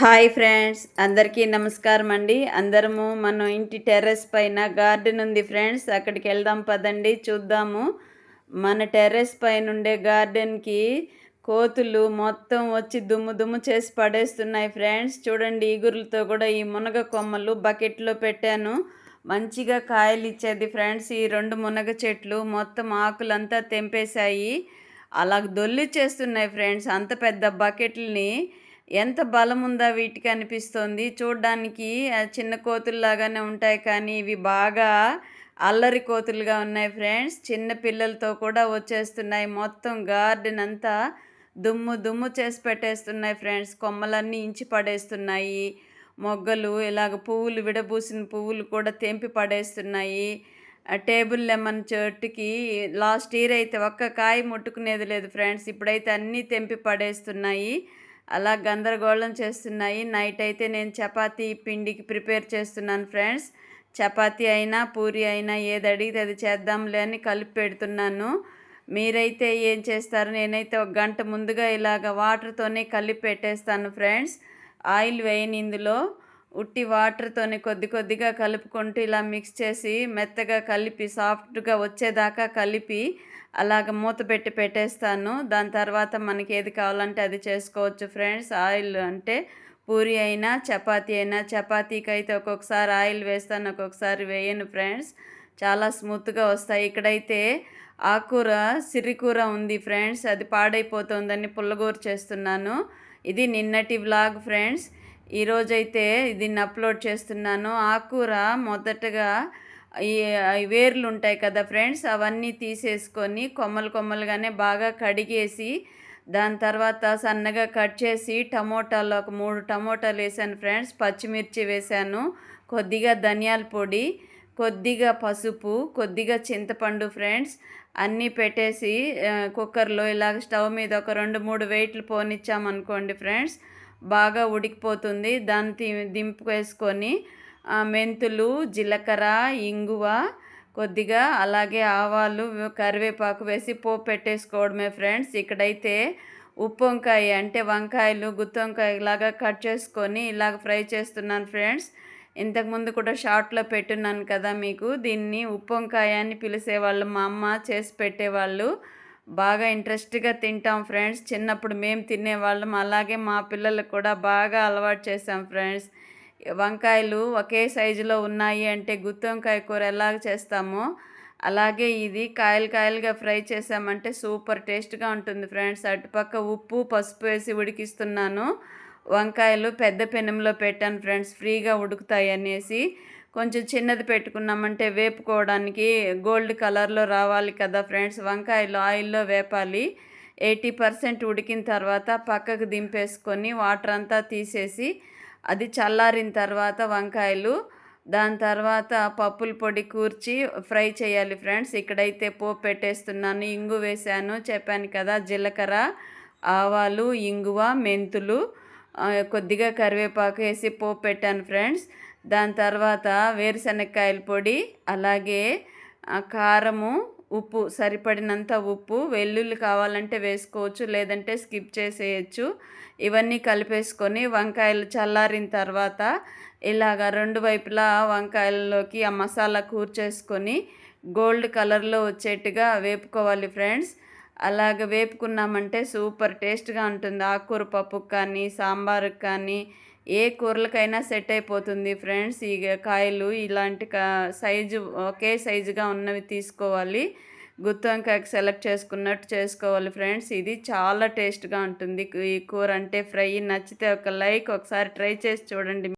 Hi friends అందరికీ నమస్కారం అండి. అందరము మనం ఇంటి టెర్రస్ పైన గార్డెన్ ఉంది ఫ్రెండ్స్ అక్కడికి వెళ్దాం పదండి చూద్దాము. మన టెర్రస్ పైన ఉండే గార్డెన్కి కోతులు మొత్తం వచ్చి దుమ్ము దుమ్ము చేసి పడేస్తున్నాయి ఫ్రెండ్స్. చూడండి ఈగురులతో కూడా ఈ మునగ కొమ్మలు బకెట్లో పెట్టాను. మంచిగా కాయలు ఇచ్చేది ఫ్రెండ్స్ ఈ రెండు మునగ చెట్లు మొత్తం ఆకులంతా తెంపేశాయి. అలా దొల్లి చేస్తున్నాయి ఫ్రెండ్స్ అంత పెద్ద బకెట్లని ఎంత బలం ఉందా వీటికి అనిపిస్తుంది. చూడ్డానికి చిన్న కోతుల్లాగానే ఉంటాయి కానీ ఇవి బాగా అల్లరి కోతులుగా ఉన్నాయి ఫ్రెండ్స్. చిన్న పిల్లలతో కూడా వచ్చేస్తున్నాయి. మొత్తం గార్డెన్ అంతా దుమ్ము దుమ్ము చేసి పెట్టేస్తున్నాయి ఫ్రెండ్స్. కొమ్మలన్నీ ఇంచి పడేస్తున్నాయి. మొగ్గలు ఇలాగ పువ్వులు విడబూసిన పువ్వులు కూడా తెంపి పడేస్తున్నాయి. టేబుల్ లెమన్ చెట్టుకి లాస్ట్ ఇయర్ అయితే ఒక్క కాయ ముట్టుకునేది లేదు ఫ్రెండ్స్. ఇప్పుడైతే అన్నీ తెంపి పడేస్తున్నాయి. అలా గందరగోళం చేస్తున్నాయి. నైట్ అయితే నేను చపాతీ పిండికి ప్రిపేర్ చేస్తున్నాను ఫ్రెండ్స్. చపాతీ అయినా పూరి అయినా ఏది అడిగితే అది చేద్దాంలే అని కలిపి పెడుతున్నాను. మీరైతే ఏం చేస్తారు? నేనైతే ఒక గంట ముందుగా ఇలాగ వాటర్తోనే కలిపి పెట్టేస్తాను ఫ్రెండ్స్. ఆయిల్ వేయని ఇందులో. ఉట్టి వాటర్తోనే కొద్ది కొద్దిగా కలుపుకుంటూ ఇలా మిక్స్ చేసి మెత్తగా కలిపి సాఫ్ట్గా వచ్చేదాకా కలిపి అలాగ మూత పెట్టి పెట్టేస్తాను. దాని తర్వాత మనకి ఏది కావాలంటే అది చేసుకోవచ్చు ఫ్రెండ్స్. ఆయిల్ అంటే పూరి అయినా చపాతీ అయినా చపాతీకి అయితే ఒక్కొక్కసారి ఆయిల్ వేస్తాను ఒక్కొక్కసారి వేయను ఫ్రెండ్స్. చాలా స్మూత్గా వస్తాయి. ఇక్కడైతే ఆకుకూర సిరికూర ఉంది ఫ్రెండ్స్. అది పాడైపోతుందని పుల్లగూర చేస్తున్నాను. ఇది నిన్నటి వ్లాగ్ ఫ్రెండ్స్. ఈరోజైతే దీన్ని అప్లోడ్ చేస్తున్నాను. ఆకుకూర మొదటగా వేర్లు ఉంటాయి కదా ఫ్రెండ్స్ అవన్నీ తీసేసుకొని కొమ్మలు కొమ్మలుగానే బాగా కడిగేసి దాని తర్వాత సన్నగా కట్ చేసి టమోటాలు ఒక మూడు టమోటాలు వేసాను ఫ్రెండ్స్ పచ్చిమిర్చి వేసాను కొద్దిగా ధనియాల పొడి కొద్దిగా పసుపు కొద్దిగా చింతపండు ఫ్రెండ్స్ అన్నీ పెట్టేసి కుక్కర్లో ఇలాగ స్టవ్ మీద ఒక రెండు మూడు వెయిట్లు పోనిచ్చామనుకోండి ఫ్రెండ్స్ బాగా ఉడికిపోతుంది దాన్ని దింపు వేసుకొని మెంతులు జీలకర్ర ఇంగువ కొద్దిగా అలాగే ఆవాలు కరివేపాకు వేసి పోపు పెట్టేసుకోవడమే ఫ్రెండ్స్. ఇక్కడైతే ఉప్పు వంకాయ అంటే వంకాయలు గుత్తి వంకాయ కట్ చేసుకొని ఇలాగ ఫ్రై చేస్తున్నాను ఫ్రెండ్స్. ఇంతకుముందు కూడా షార్ట్లో పెట్టున్నాను కదా మీకు. దీన్ని ఉప్పు వంకాయ అని పిలిచేవాళ్ళు మా అమ్మ చేసి పెట్టేవాళ్ళు బాగా ఇంట్రెస్ట్గా తింటాం ఫ్రెండ్స్. చిన్నప్పుడు మేము తినేవాళ్ళం. అలాగే మా పిల్లలకు కూడా బాగా అలవాటు చేసాం ఫ్రెండ్స్. వంకాయలు ఒకే సైజులో ఉన్నాయి అంటే గుత్తి వంకాయ కూర ఎలాగ చేస్తామో అలాగే ఇది కాయలు కాయలుగా ఫ్రై చేసామంటే సూపర్ టేస్ట్గా ఉంటుంది ఫ్రెండ్స్. అటుపక్క ఉప్పు పసుపు వేసి ఉడికిస్తున్నాను. వంకాయలు పెద్ద పెనంలో పెట్టాను ఫ్రెండ్స్ ఫ్రీగా ఉడుకుతాయి అనేసి. కొంచెం చిన్నది పెట్టుకున్నామంటే వేపుకోవడానికి గోల్డ్ కలర్లో రావాలి కదా ఫ్రెండ్స్. వంకాయలు ఆయిల్లో వేపాలి. ఎయిటీ పర్సెంట్ ఉడికిన తర్వాత పక్కకు దింపేసుకొని వాటర్ అంతా తీసేసి అది చల్లారిన తర్వాత వంకాయలు దాని తర్వాత పప్పుల పొడి కూర్చి ఫ్రై చేయాలి ఫ్రెండ్స్. ఇక్కడైతే పోపు పెట్టేస్తున్నాను ఇంగు వేశాను. చెప్పాను కదా జీలకర్ర ఆవాలు ఇంగువ మెంతులు కొద్దిగా కరివేపాకు వేసి పోపు పెట్టాను ఫ్రెండ్స్. దాని తర్వాత వేరుశనక్కాయల పొడి అలాగే కారము ఉప్పు సరిపడినంత ఉప్పు వెల్లుల్లి కావాలంటే వేసుకోవచ్చు లేదంటే స్కిప్ చేసేయచ్చు. ఇవన్నీ కలిపేసుకొని వంకాయలు చల్లారిన తర్వాత ఇలాగ రెండు వైపులా వంకాయల్లోకి ఆ మసాలా కూర్చేసుకొని గోల్డ్ కలర్లో వచ్చేట్టుగా వేపుకోవాలి ఫ్రెండ్స్. అలాగ వేపుకున్నామంటే సూపర్ టేస్ట్గా ఉంటుంది. ఆకుకూర పప్పుకు కానీ సాంబారుకు కానీ ఏ కూరలకైనా సెట్ అయిపోతుంది ఫ్రెండ్స్. ఈ కాయలు ఇలాంటి కా సైజు ఒకే సైజుగా ఉన్నవి తీసుకోవాలి. గుత్తి సెలెక్ట్ చేసుకున్నట్టు చేసుకోవాలి ఫ్రెండ్స్. ఇది చాలా టేస్ట్గా ఉంటుంది. ఈ కూర అంటే ఫ్రై. నచ్చితే ఒక లైక్ ఒకసారి ట్రై చేసి చూడండి.